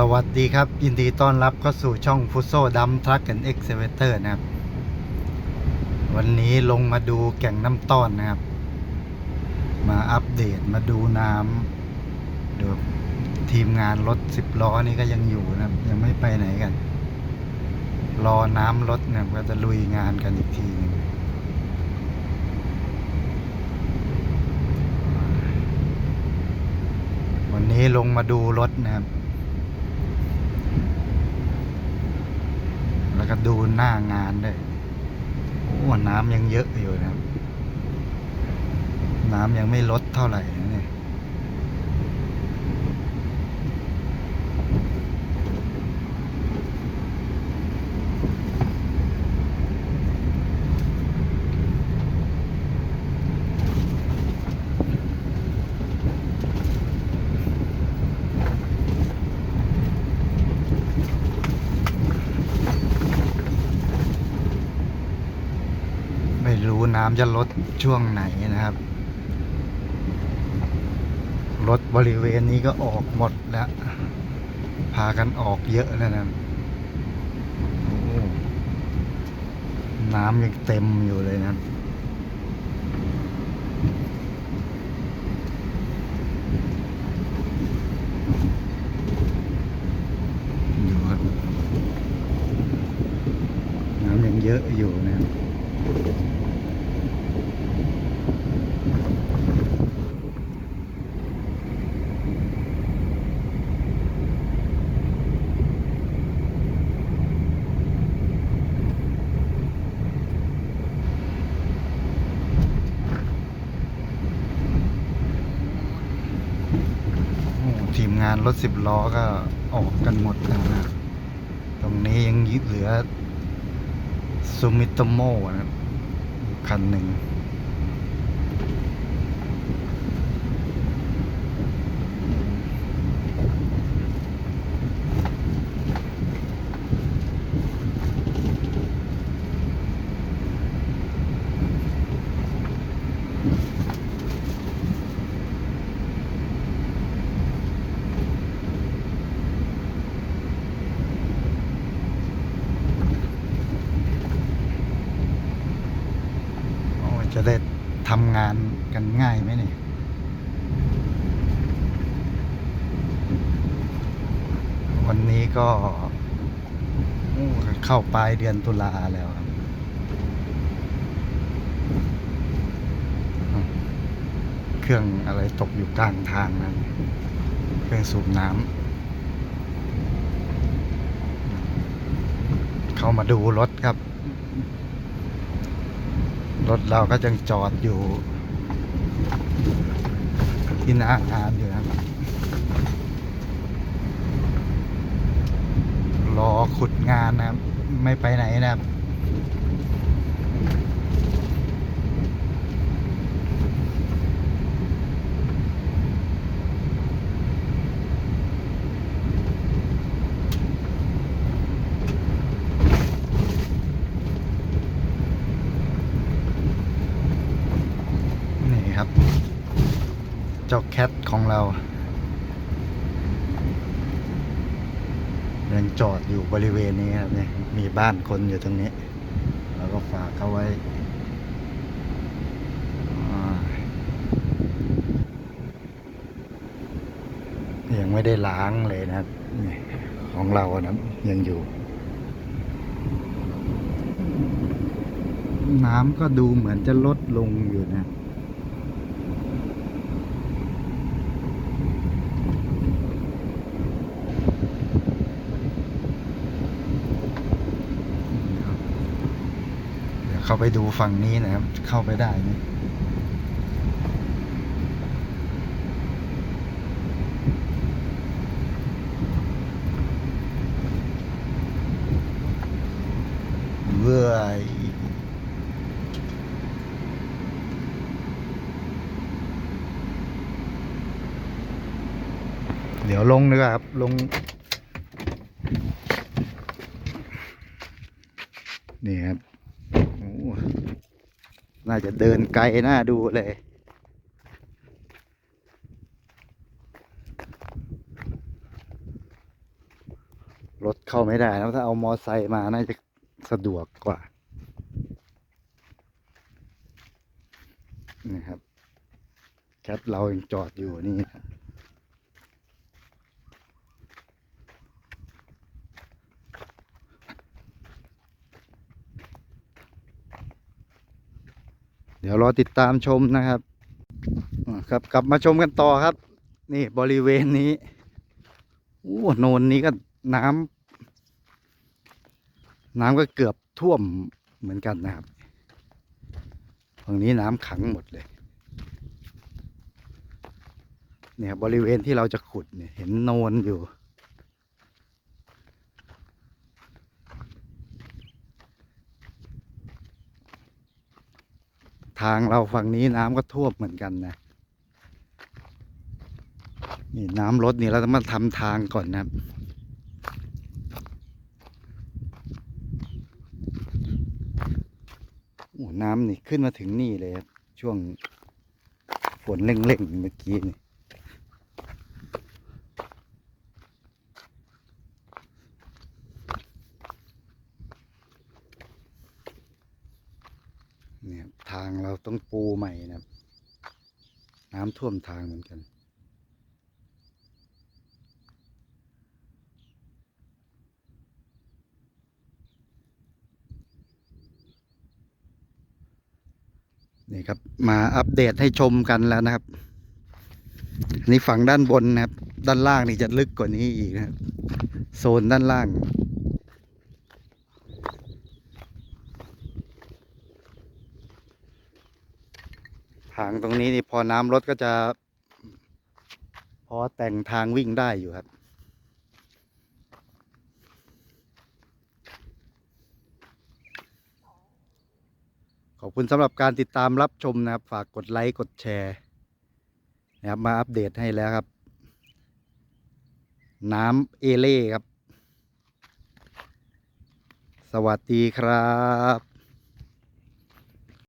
สวัสดีครับ ยินดีต้อนรับเข้าสู่ช่องฟุโซดัมทรัคแอนเอ็กเซเวเตอร์นะครับ วันนี้ลงมาดูแก่งน้ำต้อนนะครับ มาอัปเดตมาดูน้ำเดี๋ยวทีมงานรถสิบล้อนี่ก็ยังอยู่นะครับ ยังไม่ไปไหนกัน รอน้ำรถนะครับก็จะลุยงานกันอีกทีนึงวันนี้ลงมาดูรถนะครับ แล้วก็ดูหน้างานด้วยโอ้น้ำยังเยอะอยู่นะครับ น้ำยังไม่ลดเท่าไหร่ รู้น้ำจะลดช่วงไหนนะครับ รถบริเวณนี้ก็ออกหมดแล้ว พากันออกเยอะแล้วนะน้ำยังเต็มอยู่เลยนะน้ำยังเยอะอยู่นะครับ ทีมงานรถสิบล้อก็ออกกันหมดแล้วนะ ตรงนี้ยังยึดเหลือ ซูมิโตโมนะครับคันหนึ่ง ได้ทำงานกันง่ายไหมเนี่ยวันนี้ก็เข้าปลายเดือนตุลาแล้วครับเครื่องอะไรตกอยู่กลางทางนั้นเครื่องสูบน้ำเข้ามาดูรถครับ รถเราก็ยังจอดอยู่ที่หน้างานอยู่นะครับรอขุดงานนะครับ ไม่ไปไหนนะครับ นี่ครับ เจ้าแคทของเรา ยังจอดอยู่บริเวณนี้ครับเนี่ยมีบ้านคนอยู่ตรงนี้ แล้วก็ฝากเขาไว้ยังไม่ได้ล้างเลยนะครับของเรานะยังอยู่ น้ำก็ดูเหมือนจะลดลงอยู่นะ เข้าไปดูฝั่งนี้นะครับ เข้าไปได้ไหมเว้ยเดี๋ยวลงดีกว่าครับ ลง นี่ครับ น่าจะเดินไกลน่าดูเลย รถเข้าไม่ได้แล้วถ้าเอามอไซค์มาน่าจะสะดวกกว่านี่ครับแคทเรายังจอดอยู่นี่ครับ ดี๋ยวรอติดตามชมนะครับครับกลับมาชมกันต่อครับ นี่บริเวณนี้โอ้โนนนี้ก็น้ำน้ำก็เกือบท่วมเหมือนกันนะครับฝั่งนี้น้ำขังหมดเลยเนี่ยบริเวณที่เราจะขุดเนี่ยเห็นโนนอยู่ ทางเราฝั่งนี้น้ำก็ท่วมเหมือนกันนะนี่น้ำลดนี่เราต้องมาทำทางก่อนนะครับโอ้น้ำนี่ขึ้นมาถึงนี่เลยครับช่วงฝนเร่งๆเมื่อกี้นี่ เนี่ยครับทางเราต้องปูใหม่นะครับน้ำท่วมทางเหมือนกัน นี่ครับ มาอัปเดตให้ชมกันแล้วนะครับนนี่ฝั่งด้านบนนะครับ ด้านล่างนี่จะลึกกว่านี้อีกนะครับ โซนด้านล่าง ทางตรงนี้นี่พอน้ำลดก็จะ พอแต่งทางวิ่งได้อยู่ครับ ขอบคุณสำหรับการติดตามรับชมนะครับ ฝากกดไลค์ กดแชร์นะครับมาอัปเดตให้แล้วครับ น้ำเอเล่ครับ สวัสดีครับ